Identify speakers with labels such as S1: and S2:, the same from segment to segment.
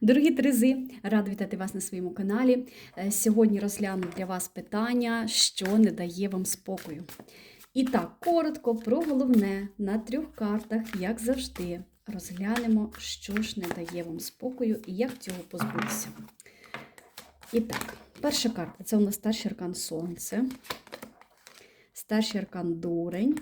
S1: Дорогі Терези, рада вітати вас на своєму каналі. Е, Сьогодні розгляну для вас питання, що не дає вам спокою. І так, коротко про головне на трьох картах, як завжди, розглянемо, що ж не дає вам спокою і як цього позбутися. І так, перша карта це у нас старший аркан Сонце, старший аркан Дурень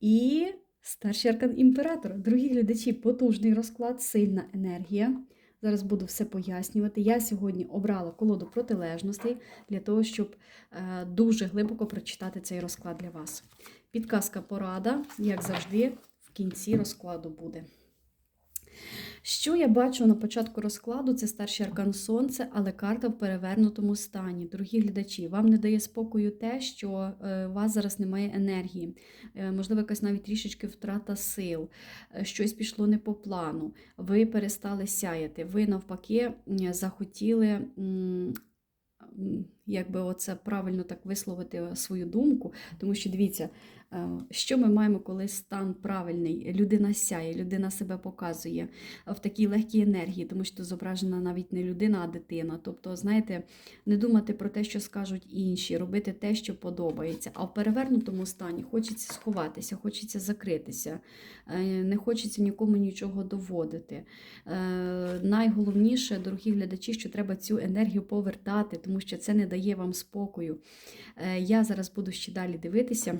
S1: і старший аркан імператора. Дорогі глядачі, потужний розклад, сильна енергія. Зараз буду все пояснювати. Я сьогодні обрала колоду протилежностей для того, щоб е, дуже глибоко прочитати цей розклад для вас. Підказка порада, як завжди, в кінці розкладу буде. Що я бачу на початку розкладу, це старший аркан Сонце, але карта в перевернутому стані. Дорогі глядачі, вам не дає спокою те, що е, у вас зараз немає енергії, Е, можливо, якась навіть трішечки втрата сил, е, щось пішло не по плану, ви перестали сяяти, ви навпаки захотіли. М, м, Як би оце правильно так висловити свою думку, тому що дивіться, е, що ми маємо, коли стан правильний, людина сяє, людина себе показує в такій легкій енергії, тому що зображена навіть не людина, а дитина. Тобто, знаєте, не думати про те, що скажуть інші, робити те, що подобається. А в перевернутому стані хочеться сховатися, хочеться закритися, е, не хочеться нікому нічого доводити. Е, Найголовніше, дорогі глядачі, що треба цю енергію повертати, тому що це не дає вам спокою. Е, Я зараз буду ще далі дивитися.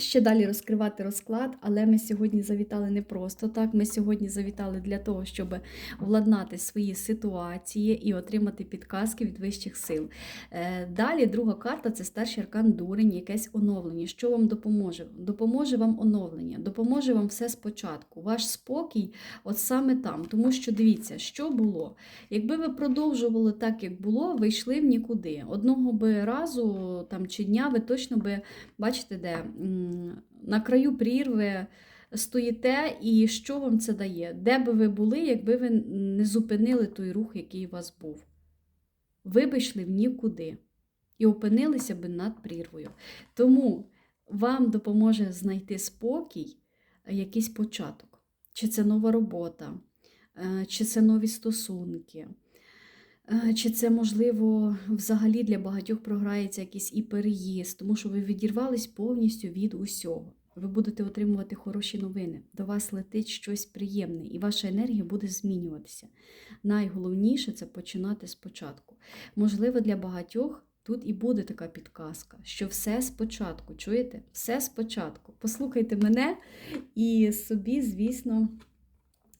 S1: Ще далі розкривати розклад, але ми сьогодні завітали не просто так. Ми сьогодні завітали для того, щоб владнати свої ситуації і отримати підказки від вищих сил. Е, Далі друга карта це старший аркан дурень, якесь оновлення. Що вам допоможе? Допоможе вам оновлення, допоможе вам все спочатку. Ваш спокій, от саме там. Тому що дивіться, що було. Якби ви продовжували так, як було, ви йшли в нікуди. Одного би разу там чи дня ви точно би бачите, де на краю прірви стоїте, і що вам це дає? Де би ви були, якби ви не зупинили той рух, який у вас був? Ви б йшли в нікуди і опинилися би над прірвою. Тому вам допоможе знайти спокій, е, якийсь початок. Чи це нова робота, е, чи це нові стосунки. Чи це, можливо, взагалі для багатьох програється якийсь і переїзд, тому що ви відірвались повністю від усього. Ви будете отримувати хороші новини. До вас летить щось приємне, і ваша енергія буде змінюватися. Найголовніше це починати спочатку. Можливо, для багатьох тут і буде така підказка, що все спочатку. Чуєте? Все спочатку. Послухайте мене і собі, звісно,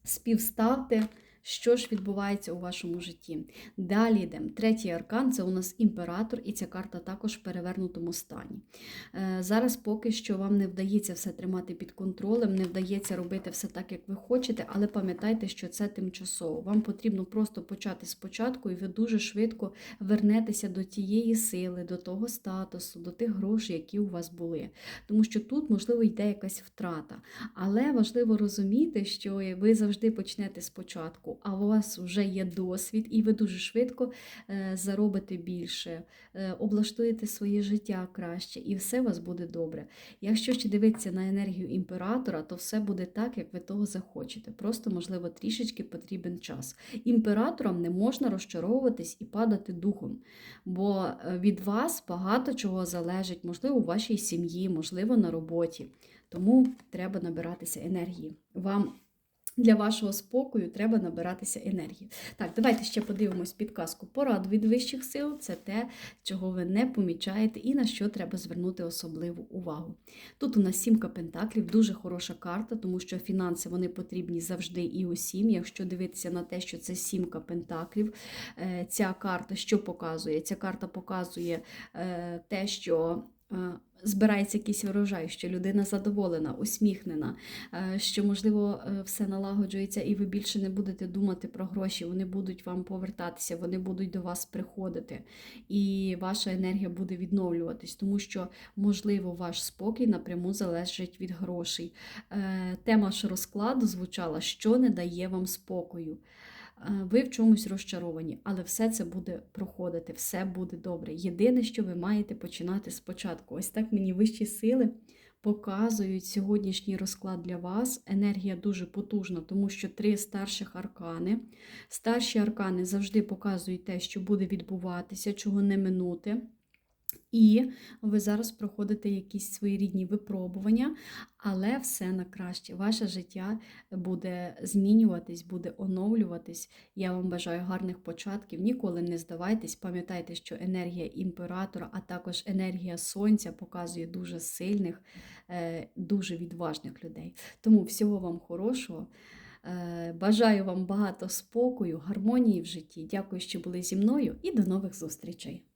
S1: співставте що ж відбувається у вашому житті. Далі йдемо. Третій аркан це у нас імператор, і ця карта також в перевернутому стані. Е, Зараз поки що вам не вдається все тримати під контролем, не вдається робити все так, як ви хочете, але пам'ятайте, що це тимчасово. Вам потрібно просто почати спочатку, і ви дуже швидко вернетеся до тієї сили, до того статусу, до тих грошей, які у вас були. Тому що тут, можливо, йде якась втрата. Але важливо розуміти, що ви завжди почнете спочатку а у вас вже є досвід, і ви дуже швидко е, заробите більше, е, облаштуєте своє життя краще, і все у вас буде добре. Якщо ще дивитися на енергію імператора, то все буде так, як ви того захочете. Просто, можливо, трішечки потрібен час. Імператорам не можна розчаровуватись і падати духом, бо е, від вас багато чого залежить, можливо, у вашій сім'ї, можливо, на роботі. Тому треба набиратися енергії. Вам для вашого спокою треба набиратися енергії. Так, давайте ще подивимось підказку порад від вищих сил. Це те, чого ви не помічаєте і на що треба звернути особливу увагу. Тут у нас сімка пентаклів, дуже хороша карта, тому що фінанси вони потрібні завжди і усім. Якщо дивитися на те, що це сімка пентаклів, е, ця карта що показує? Ця карта показує е, те, що. Е, Збирається якийсь врожай, що людина задоволена, усміхнена, е, що, можливо, е, все налагоджується, і ви більше не будете думати про гроші, вони будуть вам повертатися, вони будуть до вас приходити, і ваша енергія буде відновлюватись, тому що, можливо, ваш спокій напряму залежить від грошей. Тема ж розкладу звучала, що не дає вам спокою. Е, Ви в чомусь розчаровані, але все це буде проходити, все буде добре. Єдине, що ви маєте починати спочатку. Ось так мені вищі сили показують сьогоднішній розклад для вас. Енергія дуже потужна, тому що три старших аркани. Старші аркани завжди показують те, що буде відбуватися, чого не минути. І ви зараз проходите якісь свої рідні випробування, але все на краще. Ваше життя буде змінюватись, буде оновлюватись. Я вам бажаю гарних початків. Ніколи не здавайтесь. Пам'ятайте, що енергія імператора, а також енергія сонця показує дуже сильних, е, дуже відважних людей. Тому всього вам хорошого. Е, Бажаю вам багато спокою, гармонії в житті. Дякую, що були зі мною, і до нових зустрічей!